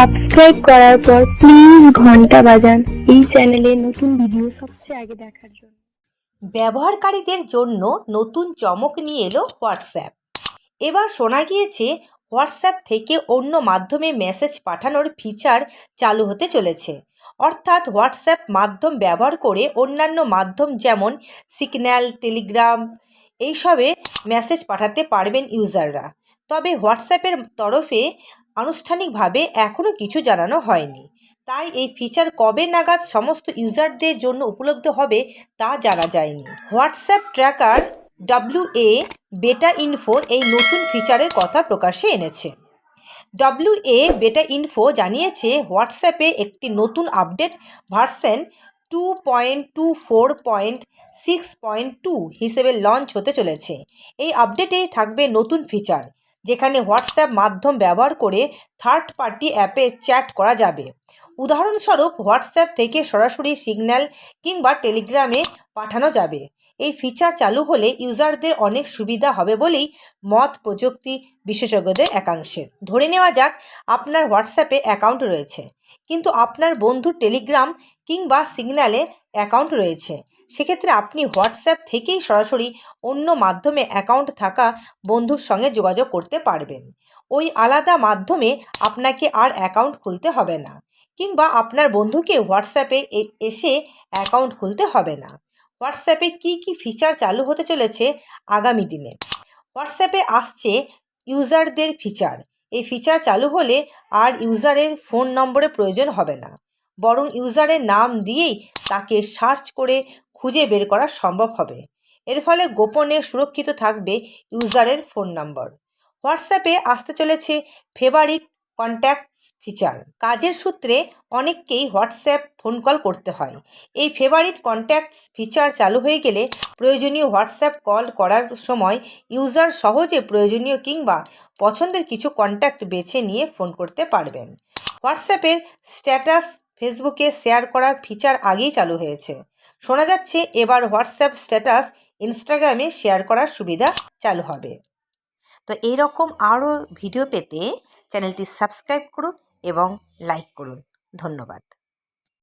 Subscribe করার পর please ঘণ্টা বাজান। এই চ্যানেলে নতুন ভিডিও সবচেয়ে আগে দেখার জন্য। ব্যবহারকারীদের জন্য নতুন চমক নিয়ে এলো হোয়াটসঅ্যাপ এবার শোনা গিয়েছে হোয়াটসঅ্যাপ থেকে অন্য মাধ্যমে মেসেজ পাঠানোর ফিচার চালু হতে চলেছে। অর্থাৎ হোয়াটসঅ্যাপ মাধ্যম ব্যবহার করে অন্যান্য মাধ্যম যেমন সিগন্যাল টেলিগ্রাম এইসবে মেসেজ পাঠাতে পারবেন ইউজাররা তবে হোয়াটসঅ্যাপের তরফে আনুষ্ঠানিকভাবে এখনও কিছু জানানো হয়নি। তাই এই ফিচার কবে নাগাদ সমস্ত ইউজারদের জন্য উপলব্ধ হবে তা জানা যায়নি। হোয়াটসঅ্যাপ ট্র্যাকার ডাব্লিউ এ বেটা ইনফো এই নতুন ফিচারের কথা প্রকাশে এনেছে। ডাব্লিউ এ বেটা ইনফো জানিয়েছে, হোয়াটসঅ্যাপে একটি নতুন update version two point two four point six point two হিসেবে লঞ্চ হতে চলেছে। এই আপডেটেই থাকবে নতুন ফিচার যেখানে হোয়াটসঅ্যাপ মাধ্যম ব্যবহার করে থার্ড পার্টি অ্যাপে চ্যাট করা যাবে। উদাহরণস্বরূপ হোয়াটসঅ্যাপ থেকে সরাসরি সিগন্যাল কিংবা টেলিগ্রামে পাঠানো যাবে। এই ফিচার চালু হলে ইউজারদের অনেক সুবিধা হবে বলেই মত প্রযুক্তি বিশেষজ্ঞদের একাংশের ধরে নেওয়া যাক, আপনার হোয়াটসঅ্যাপে অ্যাকাউন্ট রয়েছে, কিন্তু আপনার বন্ধুর টেলিগ্রাম কিংবা সিগন্যালে অ্যাকাউন্ট রয়েছে। সেক্ষেত্রে আপনি হোয়াটসঅ্যাপ থেকেই সরাসরি অন্য মাধ্যমে অ্যাকাউন্ট থাকা বন্ধুর সঙ্গে যোগাযোগ করতে পারবেন। ওই আলাদা মাধ্যমে আপনাকে আর অ্যাকাউন্ট খুলতে হবে না কিংবা আপনার বন্ধুকে হোয়াটসঅ্যাপে এসে অ্যাকাউন্ট খুলতে হবে না। হোয়াটসঅ্যাপে কী কী ফিচার চালু হতে চলেছে আগামী দিনে? হোয়াটসঅ্যাপে আসছে ইউজারদের ফিচার। এই ফিচার চালু হলে আর ইউজারের ফোন নম্বরের প্রয়োজন হবে না। বরং ইউজারের নাম দিয়েই তাকে সার্চ করে খুঁজে বের করা সম্ভব হবে। এর ফলে গোপনে সুরক্ষিত থাকবে ইউজারের ফোন নম্বর। হোয়াটসঅ্যাপে আসতে চলেছে ফেভারিট কন্ট্যাক্টস ফিচার কাজের সূত্রে অনেককেই হোয়াটসঅ্যাপ ফোন কল করতে হয়। এই ফেভারিট কন্ট্যাক্টস ফিচার চালু হয়ে গেলে প্রয়োজনীয় হোয়াটসঅ্যাপ কল করার সময় ইউজার সহজে প্রয়োজনীয় কিংবা পছন্দের কিছু কন্ট্যাক্ট বেছে নিয়ে ফোন করতে পারবেন। হোয়াটসঅ্যাপের স্ট্যাটাস ফেসবুকে শেয়ার করার ফিচার আগেই চালু হয়েছে। শোনা যাচ্ছে এবার হোয়াটসঅ্যাপ স্ট্যাটাস ইনস্টাগ্রামে শেয়ার করার সুবিধা চালু হবে। তো এইরকম আরও ভিডিও পেতে চ্যানেলটি সাবস্ক্রাইব করুন এবং লাইক করুন। ধন্যবাদ।